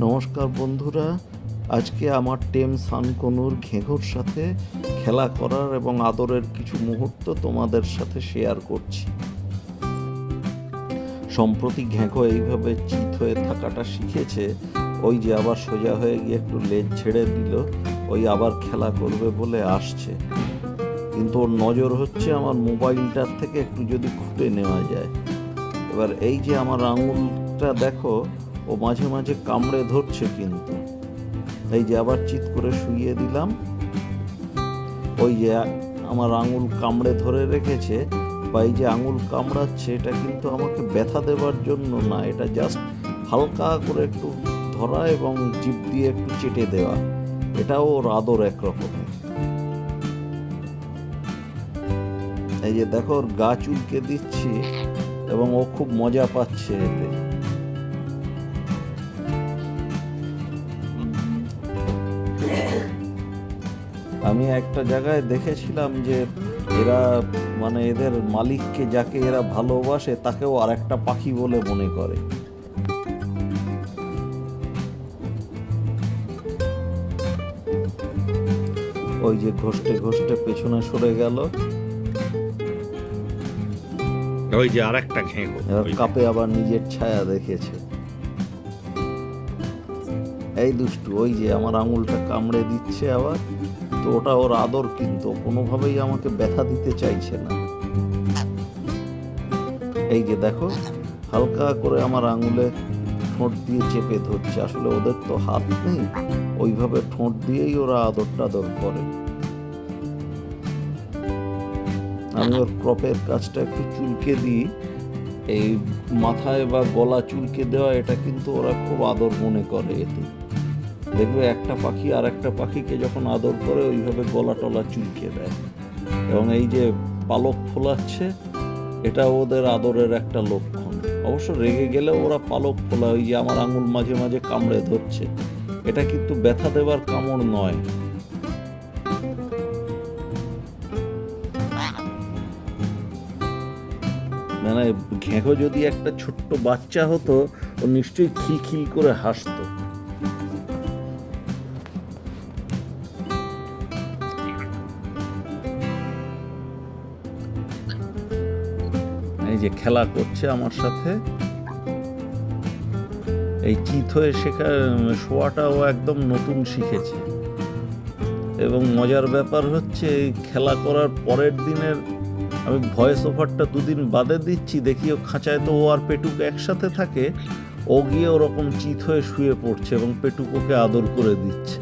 নমস্কার বন্ধুরা, আজকে আমার টেম সানকনুর ঘেঘোর সাথে খেলা করার এবং আদরের কিছু মুহূর্ত তোমাদের সাথে শেয়ার করছি। সম্প্রতি ঘেঁঘো এইভাবে চিত হয়ে থাকাটা শিখেছে, ওই যে আবার সোজা হয়ে গিয়ে একটু লেজ ছেড়ে দিল, ওই আবার খেলা করবে বলে আসছে। কিন্তু ওর নজর হচ্ছে আমার মোবাইলটার থেকে একটু যদি খুঁটে নেওয়া যায়। এবার এই যে আমার আঙুলটা দেখো ও মাঝে মাঝে কামড়ে ধরছে কিন্তু। এই যে আবার চিৎ করে শুইয়ে দিলাম। ওই যে আমার আঙুল কামড়ে ধরে রেখেছে বা এই যে আঙুল কামড়াচ্ছে, এটা কিন্তু আমাকে ব্যথা দেওয়ার জন্য না, এটা জাস্ট হালকা করে একটু ধরা এবং জিপ দিয়ে একটু চেটে দেওয়া। এটাও ওর আদর একরকমের এই যে দেখো ওর গা চুলকে দিচ্ছি এবং ও খুব মজা পাচ্ছে এতে। আমি একটা জায়গায় দেখেছিলাম যে এরা মানে এদের মালিককে যাকে এরা ভালোবাসে তাকেও আর একটা পাখি বলে মনে করে। ওই যে ঘষ্টে ঘষ্টে পেছনে সরে গেল। ওই যে আর একটা। কাপে আবার নিজের ছায়া দেখেছে। এই দুষ্টু ওই যে আমার আঙুলটা কামড়ে দিচ্ছে আবার। তো ওটা ওর আদর কিন্তু কোনোভাবেই আমাকে ব্যথা দিতে চাইছে না। এই যে দেখো, হালকা করে আমার আঙুলে ঠোঁট দিয়ে চেপে ধরছে। আসলে ওদের তো হাত নেই, ওইভাবে ঠোঁট দিয়েই ওরা আদর টাদর করে। আমি ওর ক্রপের কাজটা একটু চুলকে দিই। এই মাথায় বা গলা চুলকে দেওয়া, এটা কিন্তু ওরা খুব আদর মনে করে এতে। দেখবে একটা পাখি আর একটা পাখিকে যখন আদর করে, ওইভাবে গলা টলা চুলকে দেয়। এবং এই যে পালক ফোলাচ্ছে, এটা ওদের আদরের একটা লক্ষণ। অবশ্য রেগে গেলে ওরা পালক ফোলা, ওই যে আমার আঙুল মাঝে মাঝে কামড়ে ধরছে। এটা কিন্তু ব্যথা দেবার কামড় নয়। মানে ঘেঁঘো যদি একটা ছোট্ট বাচ্চা হতো, ও নিশ্চয়ই খিলখিল করে হাসতো। এই যে খেলা করছে আমার সাথে, এই চিত হয়ে শেখা, শোয়াটাও একদম নতুন শিখেছে। এবং মজার ব্যাপার হচ্ছে, এই খেলা করার পরের দিনের আমি ভয়েস ওভারটা দুদিন বাদে দিচ্ছি, দেখি ও খাঁচায় তো ও আর পেটুক একসাথে থাকে, ও গিয়ে ওরকম চিত হয়ে শুয়ে পড়ছে এবং পেটুক ওকে আদর করে দিচ্ছে।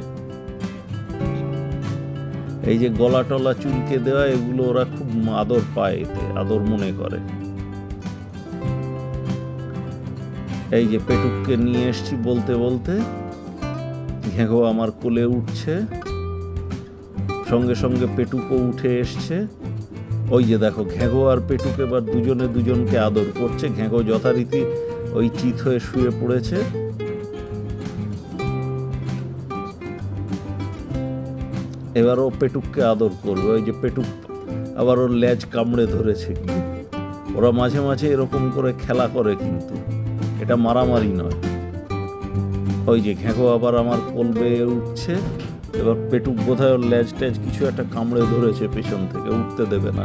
এই যে গলা টলা চুলকে দেওয়া, এগুলো ওরা খুব আদর পায় এতে, আদর মনে করে। এই যে পেটুককে নিয়ে এসছি বলতে বলতে ঘেঘো আমার কোলে উঠছে, সঙ্গে সঙ্গে পেটুকও উঠে এসছে। ওই যে দেখো, ঘেঘো আর পেটুক এবার দুজনে দুজনকে আদর করছে, ঘেঘো যথারীতি ওই চিত হয়ে শুয়ে পড়েছে। এবার ও পেটুককে আদর করবে, ওই যে পেটুক আবার ওর লেজ কামড়ে ধরেছে ওরা মাঝে মাঝে এরকম করে খেলা করে কিন্তু, এটা মারামারি নয়। ওই যে ঘেঁঘো আবার আমার কোল বেয়ে উঠছে, এবার পেটুক বোধহয় ওর লেজ টেজ কিছু একটা কামড়ে ধরেছে পেছন থেকে, উঠতে দেবে না।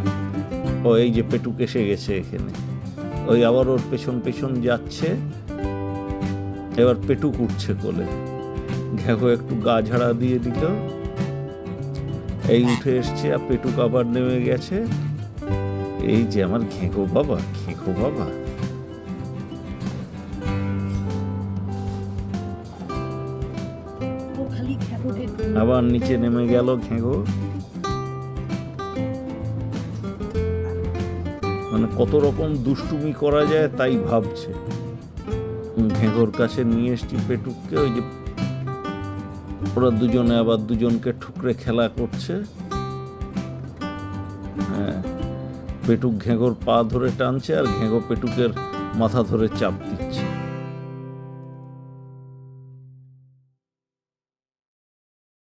ও এই যে পেটুক এসে গেছে এখানে। ওই আবার ওর পেছন পেছন যাচ্ছে, এবার পেটুক উঠছে কোলে। ঘেঁঘো একটু গা ঝাড়া দিয়ে দিল এই উঠে এসছে আর পেটুক আবার নেমে গেছে। এই যে আমার ঘেঁকো বাবা ঘেঁকো বাবা। আবার নিচে নেমে গেল ঘেঁঘো মানে কত রকম দুষ্টুমি করা যায় তাই ভাবছে। ঘেঁঘোর কাছে নিয়ে এসছি পেটুককে ওই যে ওরা দুজনে আবার দুজনকে ঠুকরে খেলা করছে। হ্যাঁ পেটুক ঘেঁঘোর পা ধরে টানছে আর ঘেঁঘো পেটুকের মাথা ধরে চাপ দিচ্ছে।